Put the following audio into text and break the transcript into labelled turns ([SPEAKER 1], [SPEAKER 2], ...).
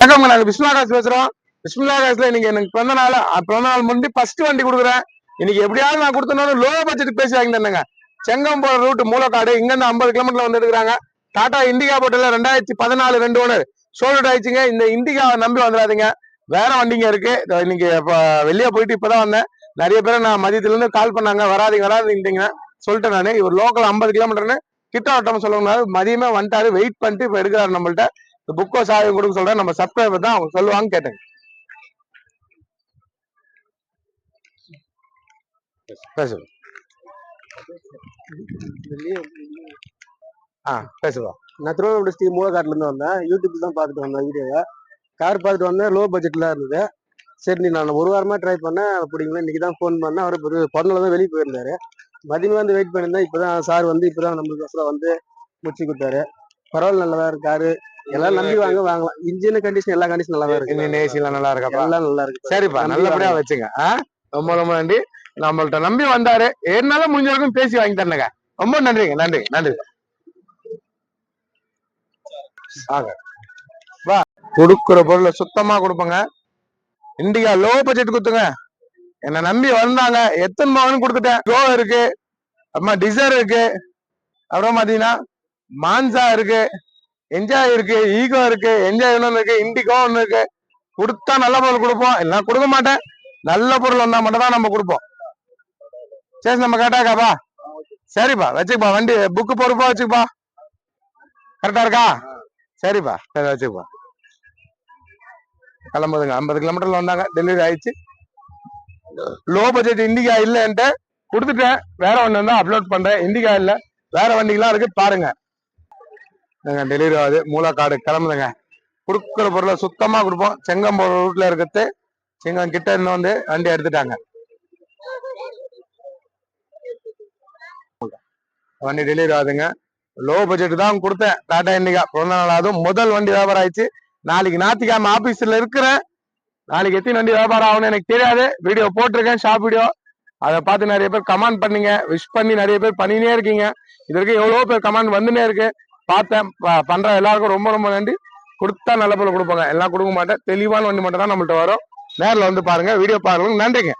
[SPEAKER 1] வணக்கம் நாங்க விஸ்வநாகாஸ் பேசுறோம். விஸ்வநாகாஸ்ல இன்னைக்கு எனக்கு பிறந்த நாள் பிறந்த நாள் முன்னாடி ஃபர்ஸ்ட் வண்டி கொடுக்குறேன். இன்னைக்கு எப்படியாவது நான் கொடுத்தனாலும் லோ பட்ஜெட் பேசி வாங்கி தந்தேங்க செங்கம் போற ரூட் மூலக்காடு இங்க இருந்து ஐம்பது கிலோமீட்டர்ல வந்து எடுக்கிறாங்க. டாடா இண்டிகா போட்டல ரெண்டாயிரத்தி பதினாலு ரெண்டு ஒன்று சோல்ட் ஆயிடுச்சுங்க. இந்த இண்டிகாவை நம்பி வந்துடாதீங்க. வேற வண்டிங்க இருக்கு. இன்னைக்கு வெளியே போயிட்டு இப்பதான் வந்தேன். நிறைய பேர் நான் மதியத்துல இருந்து கால் பண்ணாங்க. வராதீங்க வராதீங்க சொல்லிட்டேன் நான். இவர் லோக்கல் ஐம்பது கிலோமீட்டர்னு கிட்ட வட்டம் சொல்லுவாங்க மதியமே வந்துட்டாரு. வெயிட் பண்ணிட்டு இப்ப எடுக்கிறாரு நம்மள்ட்ட. இந்த புக்கோ சாயம் கொடுக்க சொல்றேன். நம்ம சப்ஸ்கிரைபர் தான் அவங்க சொல்லுவாங்க கேட்டேங்க பேசுங்க ஆ பேசுவா
[SPEAKER 2] நான் திருவண்ணாமலை டிஸ்ட்ரிக்ட் மூலக்காட்டுல இருந்து வந்தேன். யூடியூப்ல தான் பார்த்துட்டு வந்தேன் வீடியோவை கார் பார்த்துட்டு வந்தேன். லோ பட்ஜெட்ல இருந்தது. சரி நீ நான் ஒரு வாரமா ட்ரை பண்ணேன். அப்படிங்களா இன்னைக்கு தான் ஃபோன் பண்ணேன். அவர் பிறந்தல தான் வெளியே போயிருந்தாரு. மதியம் வந்து வெயிட் பண்ணியிருந்தேன். இப்போதான் சார் வந்து இப்போதான் நம்மளுக்கு வந்து முடிச்சு கொடுத்தாரு. பரவாயில்ல நல்லதா இருக்கு காரு எல்லாம் நம்பி வாங்க வாங்கலாம். இன்ஜின் கண்டிஷன் எல்லா கண்டிஷன் நல்லா இருக்கு.
[SPEAKER 1] இன்னும் ஏசிலாம் நல்லா இருக்காப்பா
[SPEAKER 2] எல்லாம் நல்லா இருக்கு.
[SPEAKER 1] சரிப்பா நல்லபடியா வச்சுங்க? ரொம்ப ரொம்ப நன்றி. நம்மள்ட்ட நம்பி வந்தாரு. என்னால முடிஞ்ச வரைக்கும் பேசி வாங்கி தரணுங்க ரொம்ப நன்றிங்க நன்றி நன்றி. வா. கொடுக்குற பொருளை சுத்தமா கொடுப்பங்க. இண்டிகா லோ பட்ஜெட் கொடுத்துங்க. என்ன நம்பி வந்தாங்க. எத்தனை பவன் கொடுத்துட்டேன். லோ இருக்கு. அப்புறமா டிசைர் இருக்கு. அப்புறம் பாத்தீங்கன்னா மான்சா இருக்கு. என்ஜாய் இருக்கு ஈகோ இருக்கு என்ஜாய் ஒன்று இருக்கு இண்டிகோ ஒன்று இருக்கு. கொடுத்தா நல்ல பொருள் கொடுப்போம் எல்லாம் கொடுக்க மாட்டேன். நல்ல பொருள் வந்தா மட்டும் தான் நம்ம கொடுப்போம். சரி நம்ம கேட்டாக்காப்பா சரிப்பா வச்சுக்கப்பா வண்டி புக்கு பொறுப்பா வச்சுக்கப்பா. கரெக்டா இருக்கா? சரிப்பா சரி வச்சுக்கப்பா. கிளம்புதுங்க ஐம்பது கிலோமீட்டர்ல வந்தாங்க டெலிவரி ஆயிடுச்சு. லோ பட்ஜெட் இண்டிகா இல்லைன்ட்டு கொடுத்துட்டேன். வேற ஒன்று இருந்தா அப்லோட் பண்றேன். இண்டிகா இல்லை வேற வண்டிகள்லாம் இருக்கு பாருங்க. டெலிவரி ஆகுது. மூலக்காடு கிளம்புதுங்க. கொடுக்குற பொருளை சுத்தமா கொடுப்போம். செங்கம் போற ரூட்ல இருக்கிறது. செங்கம் கிட்ட இருந்து வந்து வண்டி எடுத்துட்டாங்க. வண்டி டெலிவரி ஆகுதுங்க. லோ பட்ஜெட் தான் கொடுத்தேன். டாடா இண்டிகா. பிறந்த நாள் அதுவும் முதல் வண்டி வியாபாரம் ஆயிடுச்சு. நாளைக்கு ஞாயிற்றுக்கிழமை ஆபீஸ்ல இருக்கிறேன் நாளைக்கு எத்தனை வண்டி வியாபாரம் ஆகும்னு எனக்கு தெரியாது. வீடியோ போட்டிருக்கேன் ஷாப் வீடியோ அதை பார்த்து நிறைய பேர் கமெண்ட் பண்ணீங்க. விஷ் பண்ணி நிறைய பேர் பண்ணினே இருக்கீங்க. இது வரைக்கும் எவ்வளோ பேர் கமெண்ட் வந்துனே இருக்கு. பார்த்தேன் பண்ணுற பண்ற எல்லாருக்கும் ரொம்ப ரொம்ப நன்றி. கொடுத்தா நல்ல பொருள் கொடுப்பாங்க. எல்லாம் கொடுக்க மாட்டேன். தெளிவான வண்டி மட்டும் தான் நம்மள்ட்ட வரும். நேரில் வந்து பாருங்க வீடியோ பாருங்க. நன்றிங்க.